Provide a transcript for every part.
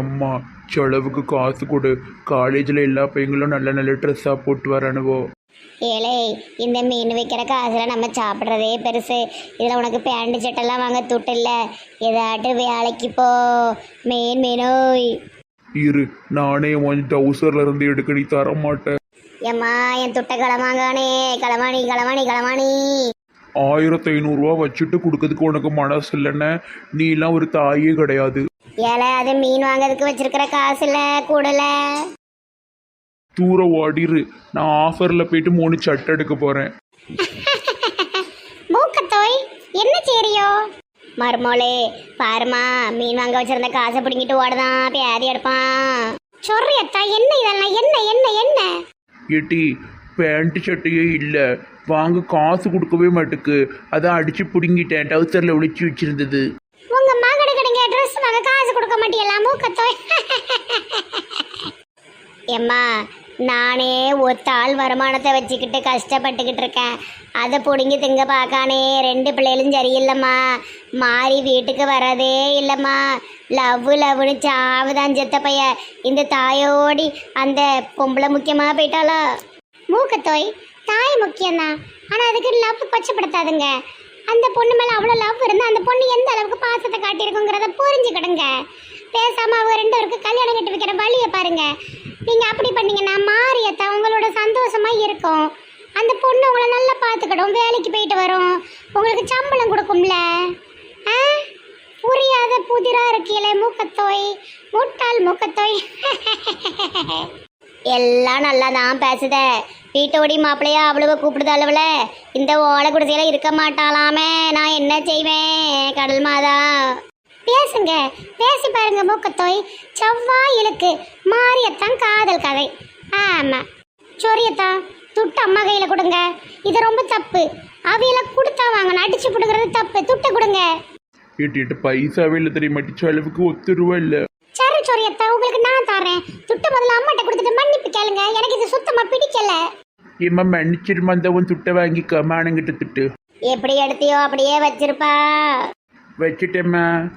எம்மா செலவுக்கு காசு கொடு. காலேஜில் எல்லா பையங்களும் நல்ல நல்ல ட்ரெஸ்ஸாக போட்டு வரணுவோ. ஏலே இந்த மீன் வைக்கிற காசுல நம்ம சாப்பிட்றதே பெருசு. இதில் உனக்கு பேண்ட் சட்டெல்லாம் வாங்க துட்டு இல்லை ஏதாட்டு வேலைக்கு போ. மீன் மீனோய். இரு நானே உன் டவுசர்ல இருந்து எடுக்கடி தர மாட்டேன் ஏம்மா என் துட்டை களமாங்கானே. களவாணி களவாணி களவாணி ஆயிரத்தி ஐநூறுரூவா வச்சுட்டு கொடுக்கறதுக்கு உனக்கு மனசு இல்லைன்னு நீலாம் ஒரு தாயே கிடையாது. ஏலே அது மீன் வாங்குறதுக்கு வச்சிருக்கிற காசு இல்லை கூடல. தூர ஓடிரு. நான் ஆஃபரில் போயிட்டு மூணு சட்டை எடுக்க போகிறேன் மூக்கத்தோய் என்ன செய்றியோ? மருமோளே பாருமா மீன் வாங்க வச்சிருந்த காசை பிடிங்கிட்டு ஓடுதான் பேதி எடுப்பான். சொல்றியத்தா என்ன இதெல்லாம்? என்ன என்ன என்ன? ஏட்டி பேண்ட் சட்டையே இல்லை. வாங்க காசு கொடுக்கவே மாட்டுக்கு. அதான் அடிச்சு பிடுங்கிட்டேன். டவுசரில் ஒளிச்சு வச்சிருந்தது உங்க மகடு கடைங்க ட்ரெஸ் வாங்க காசு கொடுக்க மாட்டியல்ல மூக்கத்தோய் எம்மா நானே ஒத்தாள் வருமானத்தை வச்சுக்கிட்டு கஷ்டப்பட்டுக்கிட்டு இருக்கேன். அதை பிடுங்கி திங்க பார்க்கானே ரெண்டு பிள்ளைகளும் சரியில்லைம்மா. மாறி வீட்டுக்கு வரதே இல்லைம்மா. லவ் லவ்னு சாவுதான் செத்த பைய. இந்த தாயோடி அந்த பொம்பளை முக்கியமாக போயிட்டாளோ? மூக்கத்தோய் தாய் முக்கியம்தான். ஆனால் அதுக்கு லவ் கொச்சப்படுத்தாதுங்க அந்த பொண்ணு மேலே அவ்வளோ லவ் இருந்தால் அந்த பொண்ணு எந்த அளவுக்கு பாசத்தை காட்டியிருக்குங்கிறத புரிஞ்சுக்கிடுங்க. பேசாமல் அவங்க ரெண்டு பேருக்கு கல்யாணம் கட்டி வைக்கிற வழியை பாருங்க. நீங்கள் அப்படி பண்ணீங்கன்னா மாரியத்தை உங்களோட சந்தோஷமாக இருக்கும். அந்த பொண்ணு உங்களை நல்லா பார்த்துக்கிடும் வேலைக்கு போயிட்டு வரும். உங்களுக்கு சம்பளம் கொடுக்கும்ல. ஆ? புரியாத புதிராக இருக்கீங்களே மூக்கத்தோய் முட்டாள் மூக்கத்தோய். எல்லாம் நல்லா தான் பேசுத. வீட்டோடி மாப்பிள்ளையா அவ்வளவு கூப்பிடுது அளவுல இந்த ஓலை குடிசையில இருக்க மாட்டாளாமே நான் என்ன செய்வேன் கடல் மாதா? பேசுங்க பேசி பாருங்க மூக்கத்தோய். செவ்வாய் இழுக்கு மாரியத்தான் காதல் கதை. ஆமா. சொரியத்தா துட்டு அம்மா கையில கொடுங்க. இது ரொம்ப தப்பு. அவையில கொடுத்தா வாங்கணும் அடிச்சு கொடுக்கறது தப்பு. துட்டு கொடுங்க. ஏட்டி எட்டு பைசாவே இல்லை தெரியுமாட்டி செலவுக்கு ஒத்து ரூபா இல்லை. சரி சொரியத்தா உங்களுக்கு நான் தரேன். துட்டு முதல்ல அம்மாட்ட கொடுத்துட்டு மன்னிப்பு கேளுங்க. எனக்கு இது சுத்தமா பிடிக்கல. ஏம்மா மன்னிச்சிருமா அந்த உன் துட்டை வாங்கிக்க மானங்கிட்ட திட்டு எப்படி எடுத்தியோ அப்படியே வச்சிருப்பா. வச்சுட்டேம்மா.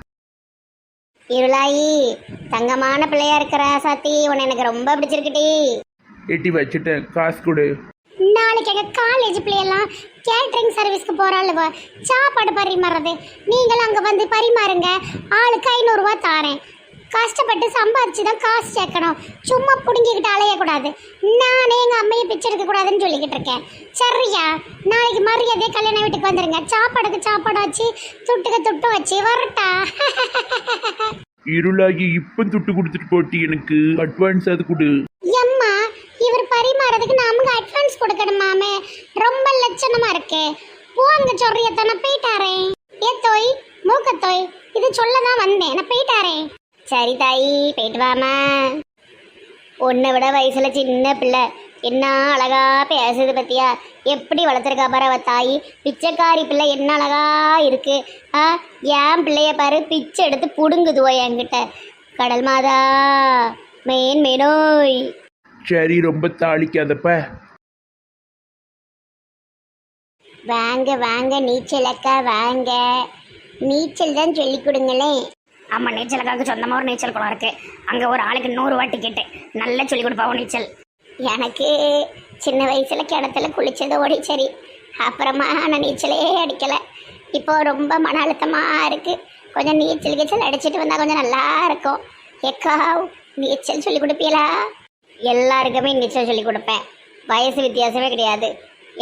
இருளாயி தங்கமான பிள்ளையா இருக்கிற சாத்தி உன்னை எனக்கு ரொம்ப பிடிச்சிருக்குடி. ஏட்டி வச்சுட்டேன் காசு கொடு. நாளைக்கு எங்க காலேஜ் பிள்ளையெல்லாம் கேட்டரிங் சர்வீஸ்க்கு போறாளுவ சாப்பாடு பரிமாறுறது. நீங்களும் அங்க வந்து பரிமாறுங்க ஆளுக்கு ஐநூறுரூவா தாரேன். கஷ்டப்பட்டு சம்பாதிச்சு தான் காசு சேர்க்கணும். சும்மா பிடுங்கிக்கிட்டு அலையக்கூடாது. நானே எங்கள் அம்மையை பிச்சை எடுக்கக்கூடாதுன்னு சொல்லிக்கிட்டு இருக்கேன். சரியா? நாளைக்கு மரியாதையே கல்யாண வீட்டுக்கு வந்துருங்க. சாப்பாடுக்கு சாப்பாடு வச்சு துட்டுக்கு துட்டு வச்சு வரட்டா? இருளாகி இப்போ துட்டு கொடுத்துட்டு போட்டி எனக்கு. அட்வான்ஸ் அது கொடு. எம்மா இவர் பரிமாறதுக்கு நமக்கு அட்வான்ஸ் கொடுக்கணுமாமே? ரொம்ப லட்சணமா இருக்கு. போங்க சொல்றியத்த நான் போயிட்டாரே. ஏ தோய் மூக்கத்தோய் இது சொல்ல தான் வந்தேன். நான் போயிட்டாரே. சரி தாயி போயிட்டு வாமா உன்னை விட வயசுல சின்ன பிள்ளை. என்ன அழகா பேசுது பத்தியா? எப்படி வளர்த்துருக்கா பாரு அவ தாய். பிச்சைக்காரி பிள்ளை என்ன அழகா இருக்கு. ஆ என் பிள்ளைய பாரு பிச்சை எடுத்து புடுங்குதுவோ என்கிட்ட. கடல் மாதா மேன் மேனோய். சரி ரொம்ப தாளிக்காதப்ப. வாங்க வாங்க நீச்சல் அக்கா வாங்க. நீச்சல் தான் சொல்லி கொடுங்களேன். ஆமாம் நீச்சலுக்காக சொந்தமாக ஒரு நீச்சல் குளம் இருக்கு. அங்கே ஒரு ஆளுக்கு நூறுரூவா டிக்கெட்டு நல்லா சொல்லி கொடுப்பாவும் நீச்சல். எனக்கு சின்ன வயசில் கிணத்துல குளித்தது ஓடி சரி அப்புறமா நான் நீச்சலே அடிக்கலை. இப்போ ரொம்ப மன அழுத்தமாக இருக்குது கொஞ்சம் நீச்சல் கீச்சல் அடிச்சிட்டு வந்தால் கொஞ்சம் நல்லா இருக்கும். எக்கா நீச்சல் சொல்லி கொடுப்பீங்களா எல்லாருக்குமே நீச்சல் சொல்லி கொடுப்பேன். வயசு வித்தியாசமே கிடையாது.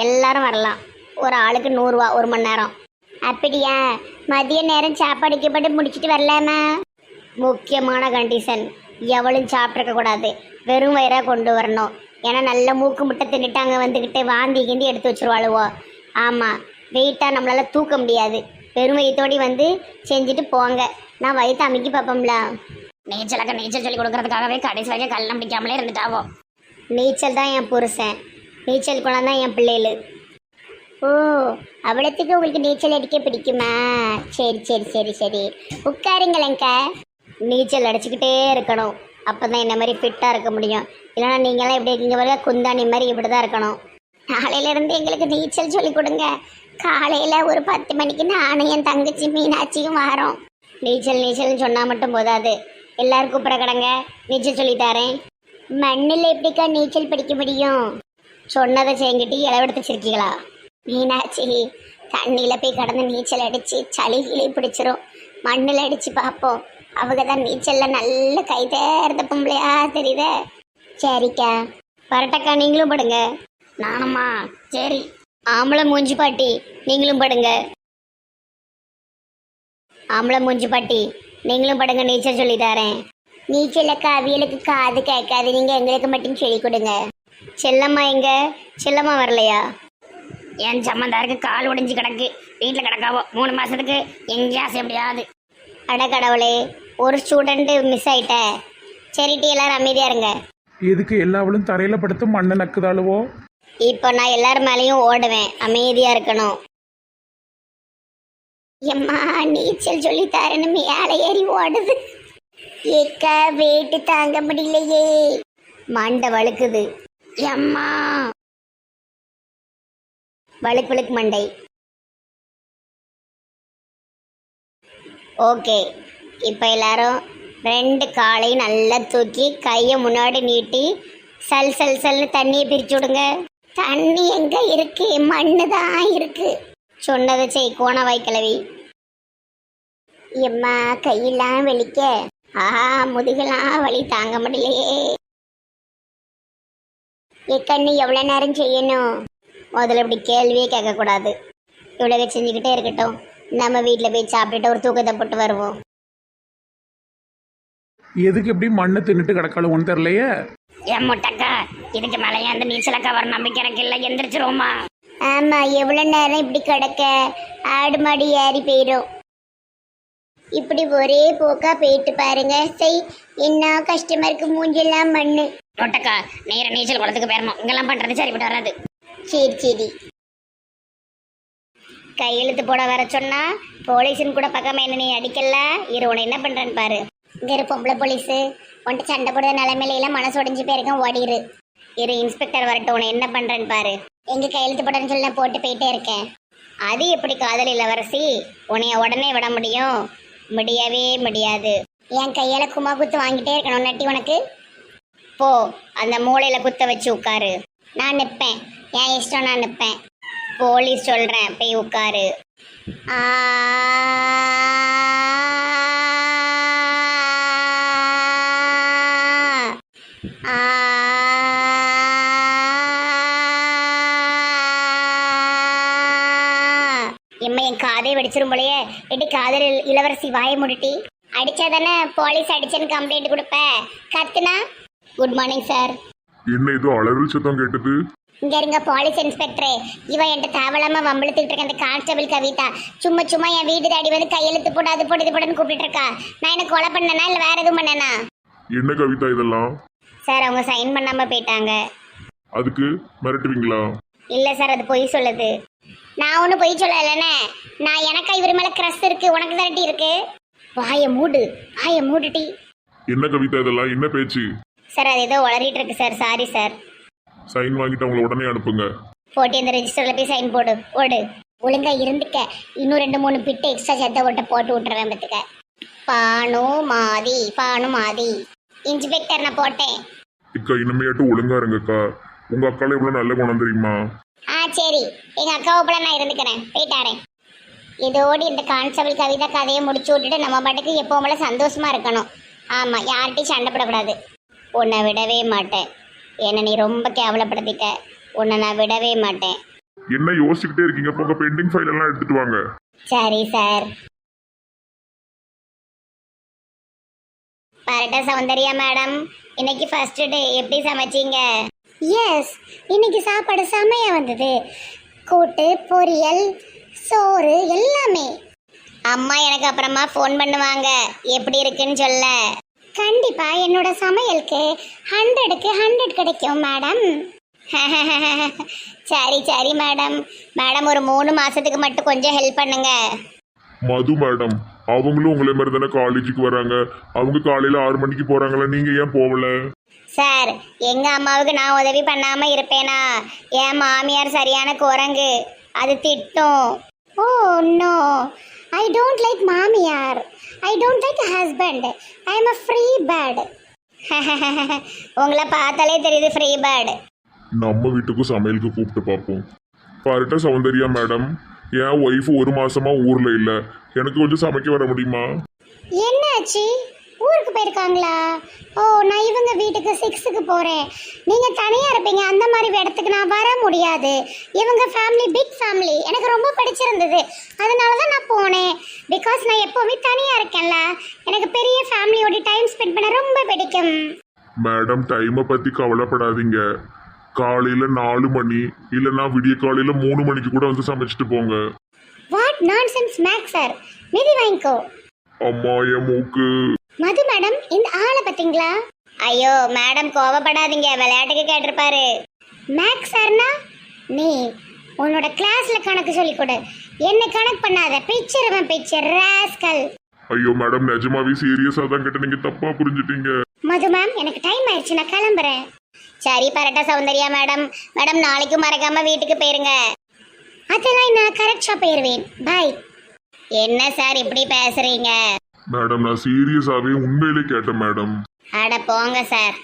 எல்லாரும் வரலாம். ஒரு ஆளுக்கு நூறுரூவா ஒரு மணி நேரம். அப்படியா? மதிய நேரம் சாப்பாடு கீப்பாடு முடிச்சிட்டு வரலாமா? முக்கியமான கண்டிஷன் எவளும் சாப்பிட்ருக்க கூடாது. வெறும் வயிறாக கொண்டு வரணும். ஏன்னா நல்ல மூக்கு முட்டை தின்னுட்டு அங்கே வந்துக்கிட்டு வாந்தி கிந்தி எடுத்து வச்சிருவாளுவோ. ஆமாம் வெயிட்டாக நம்மளால் தூக்க முடியாது. வெறும் வயிற்றோடி வந்து செஞ்சுட்டு போங்க. நான் வயிற்று அமைக்கி பார்ப்போம்ல. நீச்சலுக்கு நீச்சல் சொல்லி கொடுக்கறதுக்காகவே கடைசி வரைக்கும் கல்யாணம் பிடிக்காமலே இருந்துட்டாவோ? நீச்சல் தான் என் புருஷன். நீச்சல் குளம் தான் என் பிள்ளைகள். ஓ அவ்வளோத்துக்கு உங்களுக்கு நீச்சல் அடிக்க பிடிக்குமா? சரி சரி சரி சரி. உட்காருங்களேங்க நீச்சல் அடிச்சுக்கிட்டே இருக்கணும். அப்போ தான் என்ன மாதிரி ஃபிட்டாக இருக்க முடியும். இல்லைன்னா நீங்களாம் எப்படி இருக்கீங்க பாருங்க குந்தாணி மாதிரி இப்படி தான் இருக்கணும் நாளையிலேருந்து எங்களுக்கு நீச்சல் சொல்லிக் கொடுங்க. காலையில் ஒரு பத்து மணிக்கு நானும் என் தங்கச்சி மீனாட்சியும் வரோம். நீச்சல் நீச்சல்னு சொன்னால் மட்டும் போதாது. எல்லாரும் கூப்பிட கடங்க. நீச்சல் சொல்லித்தாரேன் தரேன். மண்ணில் எப்படிக்கா நீச்சல் பிடிக்க முடியும்? சொன்னதை செய்யிட்டு இளவெடுத்து வச்சிருக்கீங்களா? மீனாட்சி தண்ணியில் போய் கடந்து நீச்சல் அடித்து சளிகிளி பிடிச்சிரும். மண்ணில் அடித்து பார்ப்போம். அவங்க தான் நீச்சலில் நல்ல கை தேர்ந்த பொம்பளையா தெரியுதே? சரிக்கா. பரட்டக்கா நீங்களும் படுங்க. நானும்மா சரி. ஆம்பளை மூஞ்சி பாட்டி நீங்களும் படுங்க. ஆம்பளை மூஞ்சி பாட்டி நீங்களும் படுங்க நீச்சல் சொல்லி தரேன். நீச்சலுக்கு அவியலுக்கு காது கேட்காது நீங்கள் எங்களுக்கு மட்டும் சொல்லி கொடுங்க. செல்லம்மா எங்க? செல்லம்மா வரலையா? என் சம்மந்தாருக்கு கால் ஒடிஞ்சு கிடக்கு. வீட்டில் கிடக்காவோ. மூணு மாசத்துக்கு எங்கேயாசை எப்படியாவது அட கடவுளே ஒரு ஸ்டூடெண்ட் மிஸ் ஆயிட்ட. சரிட்டி எல்லாரும் அமைதியா இருங்க. எதுக்கு எல்லாவளும் தரையில் படுத்து மண்ணை நக்குதாளுவோ? இப்போ நான் எல்லார் மேலேயும் ஓடுவேன். அமைதியா இருக்கணும். எம்மா நீச்சல் சொல்லி தரேன்னு மேலே ஏறி ஓடுது. ஏக்கா வெயிட்டு தாங்க முடியலையே. மண்டை வழுக்குது. எம்மா. வழுக்கு வழுக்கு மண்டை. ஓகே. இப்போ எல்லாரும் ரெண்டு காலையும் நல்லா தூக்கி கையை முன்னாடி நீட்டி சல் சல் சல்னு தண்ணியை பிரிச்சு விடுங்க. தண்ணி எங்கே இருக்கு? மண்ணு தான் இருக்கு. சொன்னதை செய் கோண வாய்க்கிழவி. எம்மா கையெல்லாம் வெளிக்க ஆஹா முதுகெல்லாம் வலி தாங்க முடியலையே. எக்கண்ணு எவ்வளோ நேரம் செய்யணும்? முதல்ல இப்படி கேள்வியே கேட்கக்கூடாது. இவ்வளோ செஞ்சுக்கிட்டே இருக்கட்டும். நம்ம வீட்டில் போய் சாப்பிட்டுட்டு ஒரு தூக்கத்தை போட்டு வருவோம். எதுக்கு எப்படி மண்ணை தின்னுட்டு கிடக்காளுவோன்னு தெரிலையே என் முட்டக்கா? இதுக்கு மேலே அந்த நீச்சலக்கா வர நம்பிக்கை எனக்கு இல்லை. எந்திரிச்சிருவோமா? ஆமாம் எவ்வளோ நேரம் இப்படி கிடக்க? ஆடு மாடு ஏறி போயிடும் இப்படி ஒரே போக்கா போயிட்டு பாருங்க. செய் என்ன கஷ்டமா இருக்கு. மூஞ்செல்லாம் மண்ணு. முட்டக்கா நேர நீச்சல் குளத்துக்கு போயிடணும் இங்கெல்லாம் பண்ணுறது சரிப்பட்டு வராது. சரி சரி. கையெழுத்து போட வர சொன்னா போலீஸுன்னு கூட பக்கமா என்ன நீ அடிக்கல. இரு உன்னை என்ன பண்றேன்னு பாரு. இங்க இரு பொம்பளை போலீஸு. உன்ட்டு சண்டை போடுற நிலைமையில எல்லாம் மனசு உடைஞ்சு போயிருக்கேன் ஓடிரு. இரு இன்ஸ்பெக்டர் வரட்டும் உன்னை என்ன பண்றேன்னு பாரு. எங்க கையெழுத்து போடன்னு சொல்லி நான் போட்டு போயிட்டே இருக்கேன். அது எப்படி காதல் இளவரசி? உன்னைய உடனே விட முடியும். முடியவே முடியாது. என் கையால குமா குத்து வாங்கிட்டே இருக்கணும் நட்டி உனக்கு. போ அந்த மூளையில குத்த வச்சு உட்காரு. நான் நிற்பேன். என் இஷ்டம் நான் நிற்பேன் போலீஸ் சொல்கிறேன் போய் உட்காரு. ஆ. எம்மா என் காதே வெடிச்சிரும் போலயே. எடி காதல் இளவரசி வாய முடிட்டி. அடிச்சா தானே போலீஸ் அடிச்சேன்னு கம்ப்ளைண்ட் கொடுப்ப. கத்துனா? குட் மார்னிங் சார் என்ன ஏதோ அலறல் சத்தம் கேட்டது? இங்க இருங்க போலீஸ் இன்ஸ்பெக்டரே இவன் என்கிட்ட தேவலாம வம்பளத்துக்கிட்டு இருக்க. அந்த கான்ஸ்டபிள் கவிதா. சும்மா சும்மா என் வீடு தாடி வந்து கையெழுத்து போட்டு அது போட்டு இது போட்டுன்னு கூப்பிட்டு இருக்கா. நான் என்ன கொலை பண்ணனா இல்ல வேற எதுவும் பண்ணனா? என்ன கவிதா இதெல்லாம்? சார் அவங்க சைன் பண்ணாம போயிட்டாங்க. அதுக்கு மிரட்டுவீங்களா? இல்ல சார் அது பொய் சொல்லுது. நான் ஒன்றும் பொய் சொல்லலைண்ணே. நான் எனக்கா இவர் மேல க்ரஸ் இருக்கு. உனக்கு தானட்டி இருக்கு. வாய மூடு வாய மூடுட்டி என்ன கவிதா இதெல்லாம்? என்ன பேச்சு? சார் அது ஏதோ உளறிட்டு இருக்கு சார். Sorry sir. சைன் வாங்கிட்டு அவங்கள உடனே அனுப்புங்க. போட்டு இந்த ரெஜிஸ்டர்ல போய் சைன் போடு. ஓடு. ஒழுங்கா இருந்துக்க. இன்னும் ரெண்டு மூணு பிட்டு எக்ஸ்ட்ரா சேர்த்த ஓட்ட போட்டு விட்டுறேன் பத்துக்க. பானு மாதி பானு மாதி. இன்ஸ்பெக்டர் நான் போட்டேன். இக்கா இனிமையாட்டு ஒழுங்கா இருங்கக்கா. உங்க அக்கால இவ்வளவு நல்ல குணம் தெரியுமா? ஆ சரி. எங்க அக்காவை போல நான் இருந்துக்கிறேன். போயிட்டாரேன் இதோடு இந்த கான்ஸ்டபிள் கவிதா கதையை முடிச்சு விட்டுட்டு நம்ம பாட்டுக்கு எப்பவும் போல சந்தோஷமா இருக்கணும். ஆமா யார்கிட்டையும் சண்டைப்படக்கூடாது உன்னை விடவே மாட்டேன். என்னை நீ ரொம்ப கேவலப்படுத்திட்ட. உன்னை நான் விடவே மாட்டேன். என்ன யோசிச்சுக்கிட்டே இருக்கீங்க? போங்க பெண்டிங் ஃபைல் எல்லாம் எடுத்துட்டு வாங்க. சரி சார் பரட்ட சௌந்தர்யா மேடம் இன்னைக்கு ஃபர்ஸ்ட் டே எப்படி சமைச்சீங்க? எஸ் இன்னைக்கு சாப்பாடு செமையா வந்தது. கூட்டு பொரியல் சோறு எல்லாமே. அம்மா எனக்கு அப்புறமா ஃபோன் பண்ணுவாங்க. எப்படி இருக்குன்னு சொல்ல. கண்டிப்பா என்னோட சமையலுக்கு ஹண்ட்ரடுக்கு ஹண்ட்ரட் கிடைக்கும் மேடம் சரி சரி மேடம் மேடம் ஒரு மூணு மாசத்துக்கு மட்டும் கொஞ்சம் ஹெல்ப் பண்ணுங்க. மது மேடம் அவங்களும் உங்களே மாதிரி தானே காலேஜுக்கு வராங்க. அவங்க காலையில ஆறு மணிக்கு போறாங்களா? நீங்க ஏன் போகல சார் எங்க அம்மாவுக்கு நான் உதவி பண்ணாம இருப்பேனா? என் மாமியார் சரியான குரங்கு. அது திட்டும். Oh no I don't like மாமியார் I don't like husband I am a free bird உங்களை பார்த்தாலே தெரியுது ஃப்ரீ பேர்டு நம்ம வீட்டுக்கும் சமையலுக்கு கூப்பிட்டு பார்ப்போம். பாருட்ட சௌந்தர்யா மேடம் என் ஒய்ஃப் ஒரு மாசமா ஊர்ல இல்ல. எனக்கு கொஞ்சம் சமைக்க வர முடியுமா? என்னாச்சு ஊருக்கு போயிருக்காங்களா? ஓ நான் இவங்க வீட்டுக்கு சிக்ஸுக்கு போகிறேன் நீங்கள் தனியாக இருப்பீங்க. அந்த மாதிரி இடத்துக்கு நான் வர முடியாது. இவங்க ஃபேமிலி பிக் ஃபேமிலி எனக்கு ரொம்ப பிடிச்சிருந்தது. அதனால தான் நான் போனேன். பிகாஸ் நான் எப்போவுமே தனியாக இருக்கேன்ல. எனக்கு பெரிய ஃபேமிலியோட டைம் ஸ்பெண்ட் பண்ண ரொம்ப பிடிக்கும். மேடம் டைமை பத்தி கவலைப்படாதீங்க. காலையில நாலு மணி இல்லைன்னா விடிய காலையில மூணு மணிக்கு கூட வந்து சமைச்சிட்டு போங்க. வாட் நான்சென்ஸ் மேக் சார் மிதி வாங்கிக்கோ. அம்மா என் மூக்கு. மது மேடம் இந்த ஆளை பார்த்தீங்களா? ஐயோ மேடம் கோவப்படாதீங்க. விளையாட்டுக்கு கேட்டிருப்பாரு. மேக்ஸ் சார்னா? நீ உன்னோட கிளாஸ்ல கணக்கு சொல்லிக் கொடு. என்ன கணக்கு பண்ணாத. பிக்சர் பிக்சர் ராஸ்கல் ஐயோ மேடம் நிஜமாவே சீரியஸா தான் கேட்ட நீங்க தப்பா புரிஞ்சுட்டீங்க. மது மேம் எனக்கு டைம் ஆயிடுச்சு. நான் கிளம்புறேன். சரி பரட்ட சௌந்தர்யா மேடம். மேடம் நாளைக்கு மறக்காம வீட்டுக்கு போயிருங்க. அதெல்லாம் நான் கரெக்டா போயிருவேன். பாய் என்ன சார் இப்படி பேசுறீங்க? மேடம் நான் சீரியஸாவே உண்மையிலே கேட்டேன் மேடம். அட போங்க சார்.